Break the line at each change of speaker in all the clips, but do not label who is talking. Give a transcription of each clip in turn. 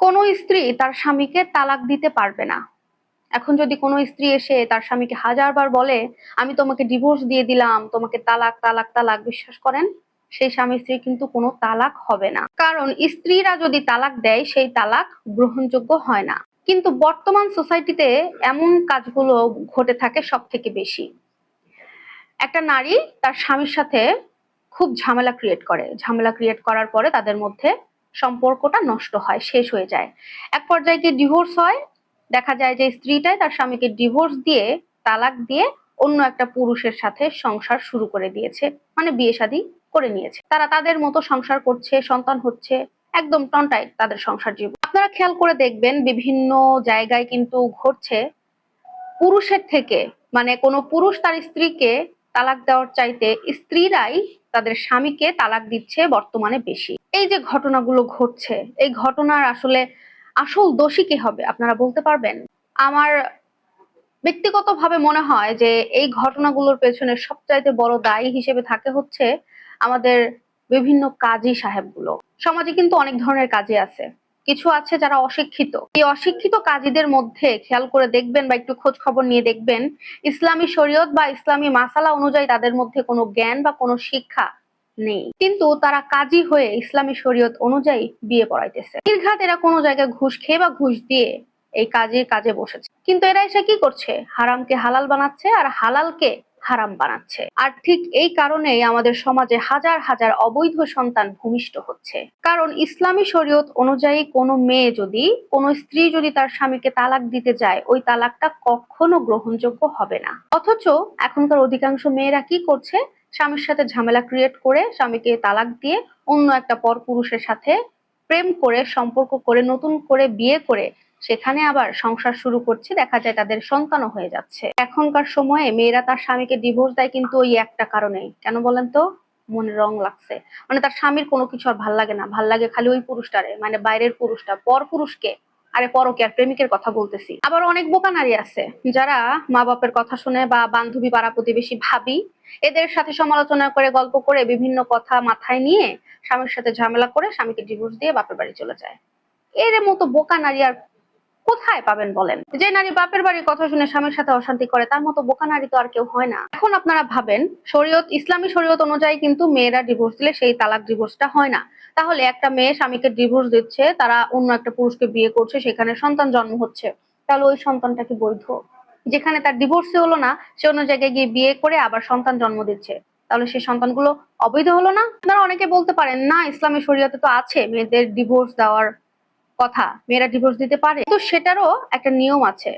কোনো স্ত্রী তার স্বামীকে তালাক দিতে পারবে না। এখন যদি কোনো স্ত্রী এসে তার স্বামীকে হাজারবার বলে, আমি তোমাকে ডিভোর্স দিয়ে দিলাম, তোমাকে তালাক তালাক তালাক, বিশ্বাস করেন? সেই স্বামী স্ত্রী কিন্তু কোনো তালাক হবে না। কারণ স্ত্রীরা যদি তালাক দেয়, সেই তালাক গ্রহণযোগ্য হয় না। কিন্তু বর্তমান সোসাইটিতে এমন কাজগুলো ঘটে থাকে সব থেকে বেশি। একটা নারী তার স্বামীর সাথে খুব ঝামেলা ক্রিয়েট করে। ঝামেলা ক্রিয়েট করার পরে তাদের মধ্যে সম্পর্কটা নষ্ট হয়, শেষ হয়ে যায়। এক পর্যায়ে গিয়ে ডিভোর্স হয়, দেখা যায় যে স্ত্রীটাই তার স্বামীকে ডিভোর্স দিয়ে তালাক দিয়ে অন্য একটা পুরুষের সাথে সংসার শুরু করে দিয়েছে মানে বিয়ে শাদী করে নিয়েছে। তারা তাদের মতো সংসার করছে, সন্তান হচ্ছে, একদম টনটাই তাদের সংসার জীবন। আপনারা খেয়াল করে দেখবেন, বিভিন্ন জায়গায় কিন্তু ঘটছে, পুরুষের থেকে মানে কোনো পুরুষ তার স্ত্রীকে তালাক দেওয়ার চাইতে স্ত্রীরাই তাদের স্বামীকে তালাক দিচ্ছে বর্তমানে বেশি। এই যে ঘটনাগুলো ঘটছে, এই ঘটনার আসলে আসল দোষী কে হবে, আপনারা বলতে পারবেন? আমার ব্যক্তিগতভাবে মনে হয় যে এই ঘটনাগুলোর পেছনে সবচাইতে বড় দায়ী হিসেবে থাকে হচ্ছে আমাদের বিভিন্ন কাজী সাহেবগুলো। সমাজে কিন্তু অনেক ধরনের কাজে আছে। কিছু আছে যারা অশিক্ষিত। এই অশিক্ষিত কাজীদের মধ্যে খেয়াল করে দেখবেন বা একটু খোঁজ খবর নিয়ে দেখবেন, ইসলামী শরীয়ত বা ইসলামী মাসালা অনুযায়ী তাদের মধ্যে কোনো জ্ঞান বা কোনো শিক্ষা নেই। কিন্তু তারা কাজী হয়ে ইসলামী শরীয়ত অনুযায়ী বিয়ে পড়াইতেছে। নির্ঘাত এরা কোনো জায়গায় ঘুষ খেয়ে বা ঘুষ দিয়ে এই কাজের কাজে বসেছে। কিন্তু এরা এসে কি করছে? হারামকে হালাল বানাচ্ছে আর হালালকে হারাম বানাচ্ছে। আর ঠিক এই কারণেই আমাদের সমাজে হাজার হাজার অবৈধ সন্তান ভূমিষ্ঠ হচ্ছে। কারণ ইসলামী শরীয়ত অনুযায়ী কোনো মেয়ে যদি, কোনো স্ত্রী যদি তার স্বামীকে তালাক দিতে যায়, ওই তালাকটা কখনো গ্রহণযোগ্য হবে না। অথচ এখনকার অধিকাংশ মেয়েরা কি করছে? স্বামীর সাথে ঝামেলা ক্রিয়েট করে স্বামীকে তালাক দিয়ে অন্য একটা পর পুরুষের সাথে প্রেম করে, সম্পর্ক করে, নতুন করে বিয়ে করে সেখানে আবার সংসার শুরু করছে, দেখা যায় তাদের সন্তানও হয়ে যাচ্ছে। এখনকার সময়ে মেয়েরা তার স্বামীকে ডিভোর্স দেয় কিন্তু ওই একটা কারণেই। কেন বলেন তো? মনে রং লাগছে। মানে তার স্বামীর কোনো কিছু আর ভালো লাগে না। ভালো লাগে খালি ওই পুরুষটারে মানে বাইরের পুরুষটা, পর পুরুষকে। আরে পরকে আর প্রেমিকের কথা বলতেছি। আবার অনেক বোকা নারী আছে, যারা মা বাপের কথা শুনে বা বান্ধবী পাড়া প্রতিবেশী ভাবি, এদের সাথে সমালোচনা করে, গল্প করে, বিভিন্ন কথা মাথায় নিয়ে স্বামীর সাথে ঝামেলা করে স্বামীকে ডিভোর্স দিয়ে বাপের বাড়ি চলে যায়। এর মতো বোকা নারী আর কোথায় পাবেন বলেন? যে নারী বাপের বাড়ির কথা শুনে স্বামীর সাথে অশান্তি করে, তার মতো বোকা নারী তো আর কেউ হয় না। এখন আপনারা ভাবেন, শরীয়ত, ইসলামী শরীয়ত অনুযায়ী কিন্তু মেয়েরা ডিভোর্স দিলে সেই তালাক ডিভোর্সটা হয় না। তাহলে একটা মেয়ে স্বামীকে ডিভোর্স দিচ্ছে, তারা অন্য একটা পুরুষকে বিয়ে করছে, সেখানে সন্তান জন্ম হচ্ছে। তাহলে ওই সন্তানটা কি বৈধ? যেখানে তার ডিভোর্সে হলো না, সে অন্য জায়গায় গিয়ে বিয়ে করে আবার সন্তান জন্ম দিচ্ছে। তাহলে সেই সন্তানগুলো অবৈধ হলো না? আপনারা অনেকে বলতে পারেন, না, ইসলামী শরীয়তে তো আছে, মেয়েদের ডিভোর্স দেওয়ার কথা, মেয়েরা ডিভোর্স দিতে পারে। তো সেটারও একটা নিয়ম আছে।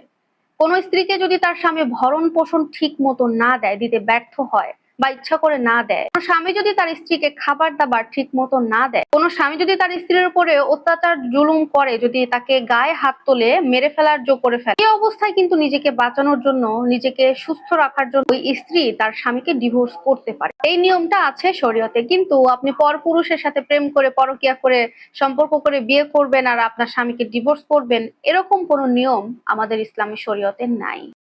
কোন স্ত্রীকে যদি তার স্বামী ভরণ পোষণ ঠিক মতো না দেয়, দিতে ব্যর্থ হয় বা ইচ্ছা করে না দেয়। কোন স্বামী যদি তার স্ত্রীকে খাবার দাবার ঠিক মতো না দেয়, কোন স্বামী যদি তার স্ত্রীর উপরে অত্যাচার, জুলুম করে, যদি তাকে গায়ে হাত তোলে, মেরে ফেলার যোগ করে ফেলে, এই অবস্থায় কিন্তু নিজেকে বাঁচানোর জন্য, নিজেকে সুস্থ রাখার জন্য ওই স্ত্রী তার স্বামীকে ডিভোর্স করতে পারে। এই নিয়মটা আছে শরীয়তে, কিন্তু আপনি পর পুরুষের সাথে প্রেম করে, পরকিয়া করে, সম্পর্ক করে বিয়ে করবেন আর আপনার স্বামীকে ডিভোর্স করবেন, এরকম কোনো নিয়ম আমাদের ইসলামী শরীয়তে নাই।